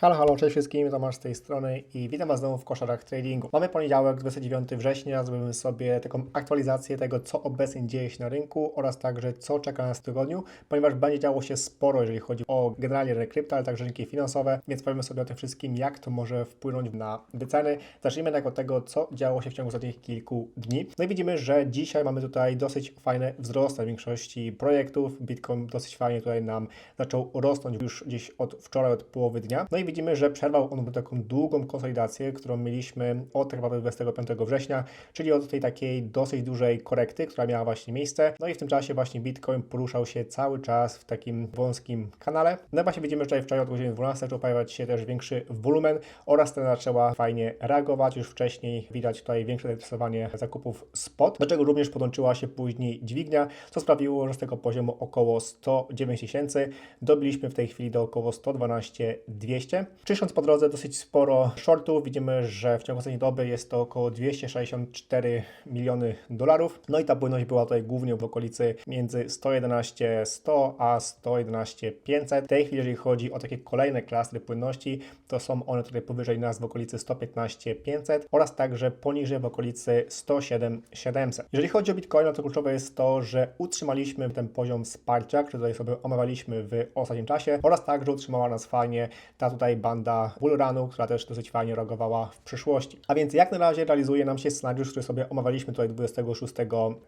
Halo, halo, cześć wszystkim, Tomasz z tej strony i witam Was znowu w koszarach tradingu. Mamy poniedziałek, 29 września, zrobimy sobie taką aktualizację tego, co obecnie dzieje się na rynku oraz także co czeka nas w tygodniu, ponieważ będzie działo się sporo, jeżeli chodzi o generalnie rynek krypto, ale także rynki finansowe, więc powiemy sobie o tym wszystkim, jak to może wpłynąć na wyceny. Zacznijmy tak od tego, co działo się w ciągu ostatnich kilku dni. No i widzimy, że dzisiaj mamy tutaj dosyć fajne wzrosty na większości projektów. Bitcoin dosyć fajnie tutaj nam zaczął rosnąć już gdzieś od wczoraj, od połowy dnia. No i widzimy, że przerwał on taką długą konsolidację, którą mieliśmy od tak naprawdę 25 września, czyli od tej takiej dosyć dużej korekty, która miała właśnie miejsce. No i w tym czasie właśnie Bitcoin poruszał się cały czas w takim wąskim kanale. No właśnie widzimy, że wczoraj od godziny 12 zaczął pojawiać się też większy wolumen oraz cena zaczęła fajnie reagować. Już wcześniej widać tutaj większe zainteresowanie zakupów spot, do czego również podłączyła się później dźwignia, co sprawiło, że z tego poziomu około 109 tysięcy dobiliśmy w tej chwili do około 112 200. Czyszcząc po drodze dosyć sporo shortów, widzimy, że w ciągu ostatniej doby jest to około 264 miliony dolarów. No i ta płynność była tutaj głównie w okolicy między 111 100 a 111 500. W tej chwili, jeżeli chodzi o takie kolejne klastry płynności, to są one tutaj powyżej nas w okolicy 115 500 oraz także poniżej w okolicy 107 700. Jeżeli chodzi o Bitcoina, to kluczowe jest to, że utrzymaliśmy ten poziom wsparcia, który tutaj sobie omawialiśmy w ostatnim czasie oraz także utrzymała nas fajnie ta tutaj banda bullrunu, która też dosyć fajnie reagowała w przyszłości. A więc jak na razie realizuje nam się scenariusz, który sobie omawialiśmy tutaj 26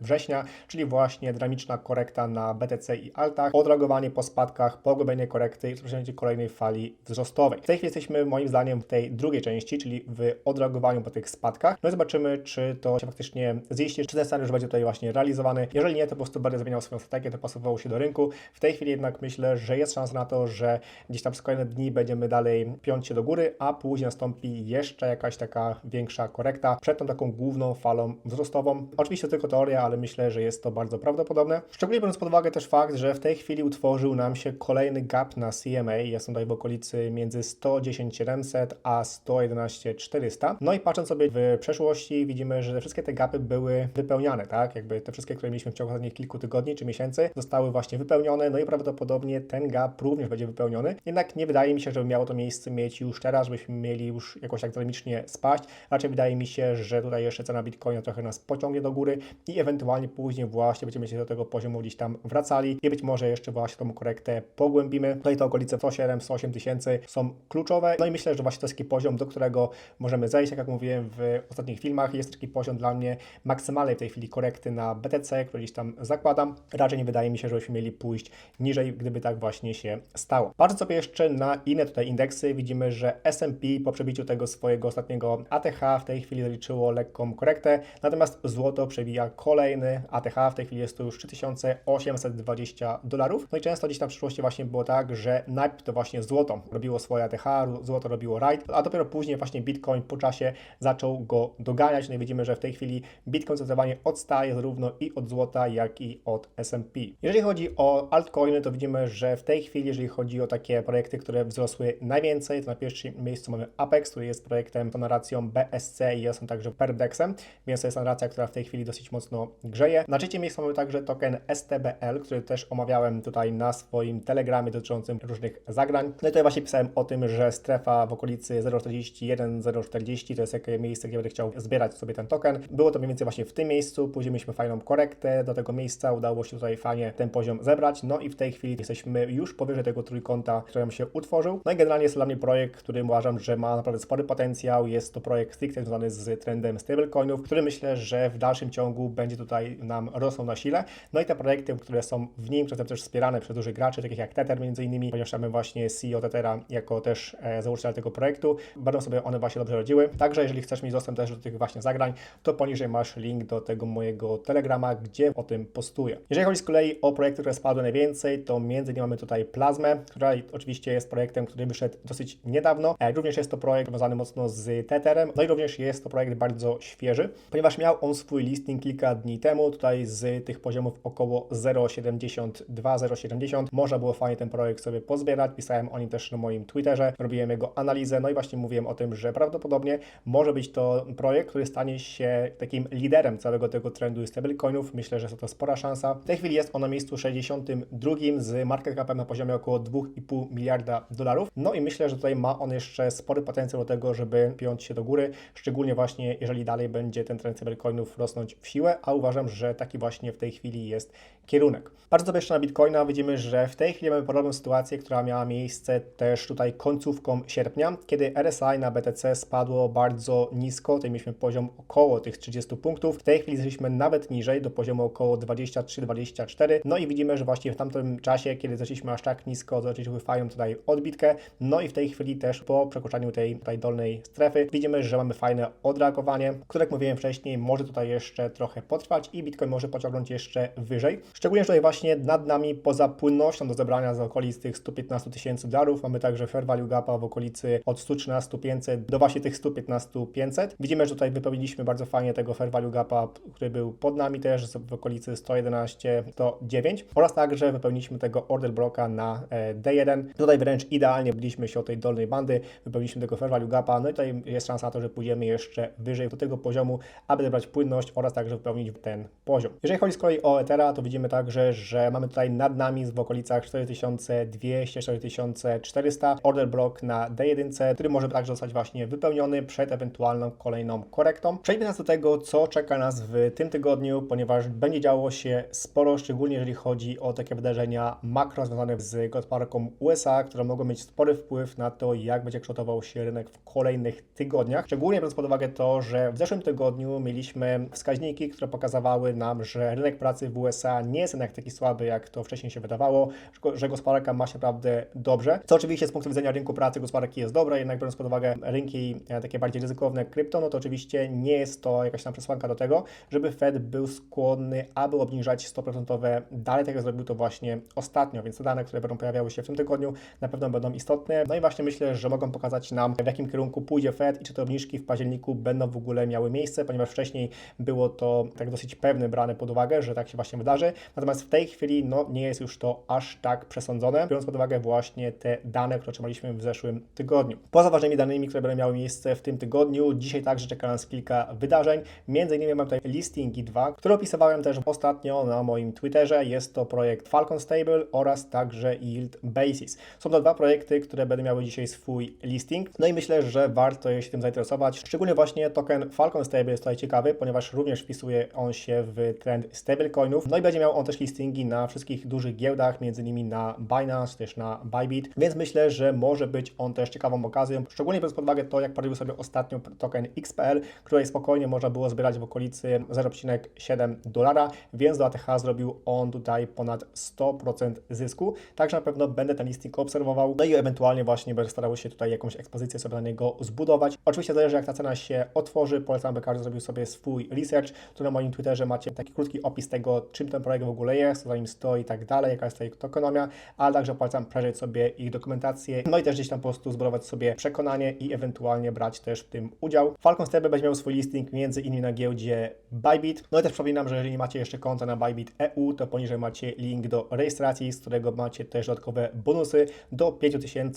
września, czyli właśnie dynamiczna korekta na BTC i altach, odreagowanie po spadkach, pogłębienie korekty i rozpoczęcie kolejnej fali wzrostowej. W tej chwili jesteśmy moim zdaniem w tej drugiej części, czyli w odreagowaniu po tych spadkach. No i zobaczymy, czy to się faktycznie ziści, czy ten scenariusz będzie tutaj właśnie realizowany. Jeżeli nie, to po prostu będę zmieniał swoją strategię, to pasowało się do rynku. W tej chwili jednak myślę, że jest szansa na to, że gdzieś tam przez kolejne dni będziemy dalej piąć się do góry, a później nastąpi jeszcze jakaś taka większa korekta przed tą taką główną falą wzrostową. Oczywiście tylko teoria, ale myślę, że jest to bardzo prawdopodobne. Szczególnie biorąc pod uwagę też fakt, że w tej chwili utworzył nam się kolejny gap na CMA. Jest on tutaj w okolicy między 110 700 a 111 400. No i patrząc sobie w przeszłości, widzimy, że wszystkie te gapy były wypełniane, tak? Jakby te wszystkie, które mieliśmy w ciągu ostatnich kilku tygodni czy miesięcy, zostały właśnie wypełnione. No i prawdopodobnie ten gap również będzie wypełniony. Jednak nie wydaje mi się, żeby miało to miejsce mieć już teraz, żebyśmy mieli już jakoś dynamicznie spaść. Raczej wydaje mi się, że tutaj jeszcze cena Bitcoina trochę nas pociągnie do góry i ewentualnie później właśnie będziemy się do tego poziomu gdzieś tam wracali i być może jeszcze właśnie tą korektę pogłębimy. Tutaj te okolice 107-108 tysięcy są kluczowe. No i myślę, że właśnie to jest taki poziom, do którego możemy zejść, tak jak mówiłem w ostatnich filmach. Jest taki poziom dla mnie maksymalnej w tej chwili korekty na BTC, który gdzieś tam zakładam. Raczej nie wydaje mi się, żebyśmy mieli pójść niżej, gdyby tak właśnie się stało. Patrząc sobie jeszcze na inne tutaj indeksy, widzimy, że S&P po przebiciu tego swojego ostatniego ATH w tej chwili zaliczyło lekką korektę, natomiast złoto przewija kolejny ATH, w tej chwili jest to już 3820 dolarów. No i często gdzieś tam w przyszłości właśnie było tak, że najpierw to właśnie złoto robiło swoje ATH, złoto robiło rajd, a dopiero później właśnie Bitcoin po czasie zaczął go doganiać. No i widzimy, że w tej chwili Bitcoin zdecydowanie odstaje zarówno i od złota, jak i od S&P. Jeżeli chodzi o altcoiny, to widzimy, że w tej chwili, jeżeli chodzi o takie projekty, które wzrosły najwięcej, to na pierwszym miejscu mamy Apex, który jest projektem, to narracją BSC i jest on także Perdexem, więc to jest narracja, która w tej chwili dosyć mocno grzeje. Na trzecim miejscu mamy także token STBL, który też omawiałem tutaj na swoim telegramie dotyczącym różnych zagrań. No i tutaj właśnie pisałem o tym, że strefa w okolicy 0,41, 0,40 to jest takie miejsce, gdzie będę chciał zbierać sobie ten token. Było to mniej więcej właśnie w tym miejscu, później mieliśmy fajną korektę do tego miejsca, udało się tutaj fajnie ten poziom zebrać, no i w tej chwili jesteśmy już powyżej tego trójkąta, który nam się utworzył. No i generalnie jest to dla mnie projekt, który uważam, że ma naprawdę spory potencjał. Jest to projekt stricte związany z trendem stablecoinów, który myślę, że w dalszym ciągu będzie tutaj nam rosnął na sile. No i te projekty, które są w nim, które też wspierane przez dużych graczy, takich jak Tether między innymi, ponieważ mamy właśnie CEO Tethera jako też e, założyciela tego projektu, będą sobie one właśnie dobrze radziły. Także jeżeli chcesz mieć dostęp też do tych właśnie zagrań, to poniżej masz link do tego mojego telegrama, gdzie o tym postuję. Jeżeli chodzi z kolei o projekty, które spadły najwięcej, to między innymi mamy tutaj Plazmę, która oczywiście jest projektem, który wyszedł dosyć niedawno. E, Również jest to projekt związany mocno z Tetherem, no i również jest to projekt bardzo świeży, ponieważ miał on swój listing kilka dni temu, tutaj z tych poziomów około 0,72-0,70 można było fajnie ten projekt sobie pozbierać, pisałem o nim też na moim Twitterze, robiłem jego analizę, no i właśnie mówiłem o tym, że prawdopodobnie może być to projekt, który stanie się takim liderem całego tego trendu stablecoinów, myślę, że jest to spora szansa. W tej chwili jest on na miejscu 62 z market capem na poziomie około 2,5 miliarda dolarów, no i i myślę, że tutaj ma on jeszcze spory potencjał do tego, żeby piąć się do góry, szczególnie właśnie jeżeli dalej będzie ten trend stablecoinów rosnąć w siłę, a uważam, że taki właśnie w tej chwili jest kierunek. Bardzo sobie jeszcze na Bitcoina. Widzimy, że w tej chwili mamy podobną sytuację, która miała miejsce też tutaj końcówką sierpnia, kiedy RSI na BTC spadło bardzo nisko, tutaj mieliśmy poziom około tych 30 punktów, w tej chwili zeszliśmy nawet niżej, do poziomu około 23-24, no i widzimy, że właśnie w tamtym czasie, kiedy zeszliśmy aż tak nisko, zaczęliśmy fajną tutaj odbitkę, no i w tej chwili też po przekroczeniu tej tutaj dolnej strefy widzimy, że mamy fajne odreagowanie, które jak mówiłem wcześniej, może tutaj jeszcze trochę potrwać i Bitcoin może pociągnąć jeszcze wyżej. Szczególnie, tutaj właśnie nad nami poza płynnością do zebrania z okolic tych 115 tysięcy dolarów mamy także fair value gapa w okolicy od 113 500 do właśnie tych 115 500. Widzimy, że tutaj wypełniliśmy bardzo fajnie tego fair value gapa, który był pod nami też w okolicy 111 109 oraz także wypełniliśmy tego order bloka na e, D1. Tutaj wręcz idealnie byliśmy się od tej dolnej bandy, wypełniliśmy tego fair value gapa, no i tutaj jest szansa na to, że pójdziemy jeszcze wyżej do tego poziomu, aby zebrać płynność oraz także wypełnić ten poziom. Jeżeli chodzi z kolei o Ethera, to widzimy także, że mamy tutaj nad nami w okolicach 4200-4400 order block na D1, który może także zostać właśnie wypełniony przed ewentualną kolejną korektą. Przejdźmy teraz do tego, co czeka nas w tym tygodniu, ponieważ będzie działo się sporo, szczególnie jeżeli chodzi o takie wydarzenia makro związane z gospodarką USA, które mogą mieć spory wpływ na to, jak będzie kształtował się rynek w kolejnych tygodniach. Szczególnie biorąc pod uwagę to, że w zeszłym tygodniu mieliśmy wskaźniki, które pokazywały nam, że rynek pracy w USA nie jest jednak taki słaby, jak to wcześniej się wydawało, że gospodarka ma się naprawdę dobrze. Co oczywiście z punktu widzenia rynku pracy gospodarki jest dobre, jednak biorąc pod uwagę rynki e, takie bardziej ryzykowne krypto, no to oczywiście nie jest to jakaś tam przesłanka do tego, żeby Fed był skłonny, aby obniżać stopy procentowe dalej, tak jak zrobił to właśnie ostatnio, więc te dane, które będą pojawiały się w tym tygodniu, na pewno będą istotne. No i właśnie myślę, że mogą pokazać nam, w jakim kierunku pójdzie Fed i czy te obniżki w październiku będą w ogóle miały miejsce, ponieważ wcześniej było to tak dosyć pewne brane pod uwagę, że tak się właśnie wydarzy. Natomiast w tej chwili no, nie jest już to aż tak przesądzone, biorąc pod uwagę właśnie te dane, które otrzymaliśmy w zeszłym tygodniu. Poza ważnymi danymi, które będą miały miejsce w tym tygodniu, dzisiaj także czeka nas kilka wydarzeń. Między innymi mam tutaj listingi 2, które opisywałem też ostatnio na moim Twitterze. Jest to projekt Falcon Stable oraz także Yield Basis. Są to dwa projekty, które będą miały dzisiaj swój listing. No i myślę, że warto się tym zainteresować. Szczególnie właśnie token Falcon Stable jest tutaj ciekawy, ponieważ również wpisuje on się w trend stablecoinów. No i będzie miał on też listingi na wszystkich dużych giełdach, między innymi na Binance, też na Bybit, więc myślę, że może być on też ciekawą okazją, szczególnie biorąc pod uwagę to, jak poradził sobie ostatnio token XPL, której spokojnie można było zbierać w okolicy 0,7 dolara, więc do ATH zrobił on tutaj ponad 100% zysku, także na pewno będę ten listing obserwował, no i ewentualnie właśnie będę starał się tutaj jakąś ekspozycję sobie na niego zbudować. Oczywiście zależy jak ta cena się otworzy, polecam, by każdy zrobił sobie swój research, tu na moim Twitterze macie taki krótki opis tego, czym ten projekt w ogóle jest, co za nim stoi i tak dalej, jaka jest ta tokenomia, ale także polecam przejrzeć sobie ich dokumentację, no i też gdzieś tam po prostu zbudować sobie przekonanie i ewentualnie brać też w tym udział. Falcon Stable będzie miał swój listing między innymi na giełdzie Bybit. No i też przypominam, że jeżeli nie macie jeszcze konta na Bybit EU, to poniżej macie link do rejestracji, z którego macie też dodatkowe bonusy do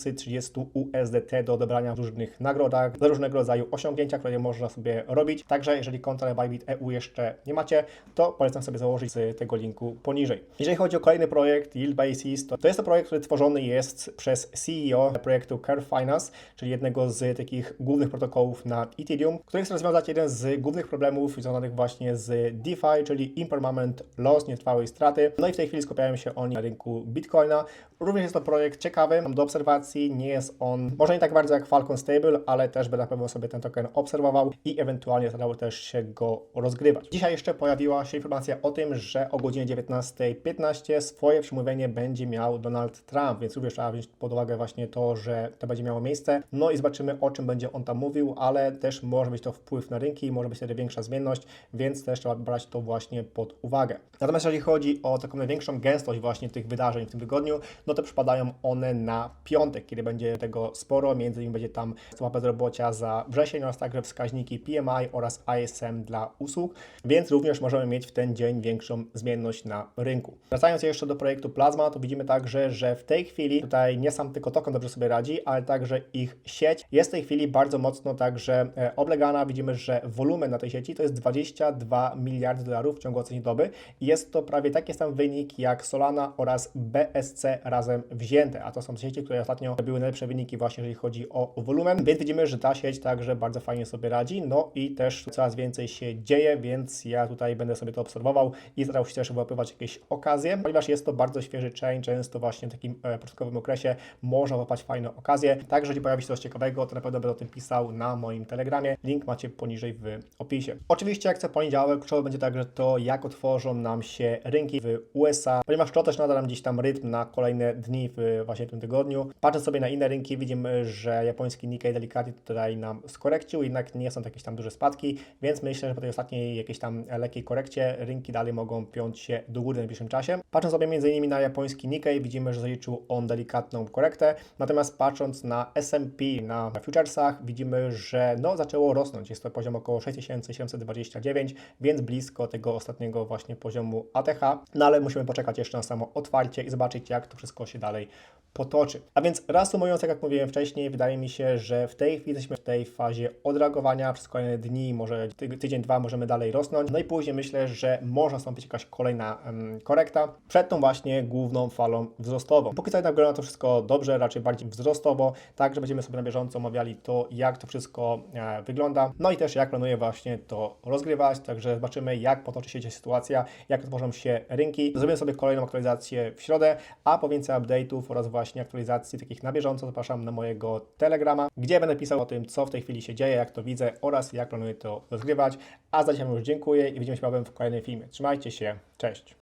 5030 USDT do odebrania w różnych nagrodach, za różnego rodzaju osiągnięcia, które można sobie robić. Także jeżeli konta na Bybit EU jeszcze nie macie, to polecam sobie założyć z tego linku poniżej. Jeżeli chodzi o kolejny projekt Yield Basis, to, to jest to projekt, który tworzony jest przez CEO projektu Curve Finance, czyli jednego z takich głównych protokołów na Ethereum, który chce rozwiązać jeden z głównych problemów związanych właśnie z DeFi, czyli Impermanent Loss, nietrwałej straty. No i w tej chwili skupiają się oni na rynku Bitcoina. Również jest to projekt ciekawy, do obserwacji, nie jest on, może nie tak bardzo jak Falcon Stable, ale też będę na pewno sobie ten token obserwował i ewentualnie starał też się go rozgrywać. Dzisiaj jeszcze pojawiła się informacja o tym, że o godzinie 19.15 swoje przemówienie będzie miał Donald Trump, więc również trzeba wziąć pod uwagę właśnie to, że to będzie miało miejsce. No i zobaczymy, o czym będzie on tam mówił, ale też może być to wpływ na rynki, może być wtedy większa zmienność, więc też trzeba brać to właśnie pod uwagę. Natomiast jeżeli chodzi o taką największą gęstość właśnie tych wydarzeń w tym tygodniu, no to przypadają one na piątek, kiedy będzie tego sporo, między innymi będzie tam stopa bezrobocia za wrzesień oraz także wskaźniki PMI oraz ISM dla usług, więc również możemy mieć w ten dzień większą zmienność na rynku. Wracając jeszcze do projektu Plasma, to widzimy także, że w tej chwili tutaj nie sam tylko token dobrze sobie radzi, ale także ich sieć jest w tej chwili bardzo mocno także e, oblegana. Widzimy, że wolumen na tej sieci to jest 22 miliardy dolarów w ciągu ostatniej doby i jest to prawie taki sam wynik jak Solana oraz BSC razem wzięte, a to są sieci, które ostatnio były najlepsze wyniki właśnie jeżeli chodzi o wolumen, więc widzimy, że ta sieć także bardzo fajnie sobie radzi, no i też coraz więcej się dzieje, więc ja tutaj będę sobie to obserwował i starał się też wyłapywać jakieś okazje, ponieważ jest to bardzo świeży chain, często właśnie w takim e, początkowym okresie można łapać fajne okazje, także jeżeli pojawi się coś ciekawego, to na pewno będę o tym pisał na moim telegramie, link macie poniżej w opisie. Oczywiście jak co poniedziałek, kluczowe będzie także to, jak otworzą nam się rynki w USA, ponieważ to też nada nam gdzieś tam rytm na kolejne dni w właśnie tym tygodniu. Patrząc sobie na inne rynki, widzimy, że japoński Nikkei delikatnie tutaj nam skorekcił, jednak nie są to jakieś tam duże spadki, więc myślę, że po tej ostatniej jakiejś tam lekkiej korekcie rynki dalej mogą piąć się do góry w najbliższym czasie. Patrząc sobie m.in. na japoński Nikkei, widzimy, że zaliczył on delikatną korektę, natomiast patrząc na S&P, na futuresach, widzimy, że no zaczęło rosnąć. Jest to poziom około 6729, więc blisko tego ostatniego właśnie poziomu ATH, no ale musimy poczekać jeszcze na samo otwarcie i zobaczyć, jak to wszystko się dalej potoczy. A więc reasumując, tak jak mówiłem wcześniej, wydaje mi się, że w tej chwili jesteśmy w tej fazie odreagowania. Przez kolejne dni, może ty- tydzień, dwa możemy dalej rosnąć. No i później myślę, że może nastąpić jakaś kolejna em, korekta przed tą właśnie główną falą wzrostową. Póki co jednak wygląda to wszystko dobrze, raczej bardziej wzrostowo, także będziemy sobie na bieżąco omawiali to, jak to wszystko e, wygląda. No i też jak planuję właśnie to rozgrywać, także zobaczymy, jak potoczy się sytuacja, jak otworzą się rynki. Zrobimy sobie kolejną aktualizację w środę, a po więcej update'ów oraz właśnie aktualizacji takich na bieżąco zapraszam na mojego Telegrama, gdzie będę pisał o tym, co w tej chwili się dzieje, jak to widzę oraz jak planuję to rozgrywać. A za dzisiaj już dziękuję i widzimy się w kolejnym filmie. Trzymajcie się, cześć!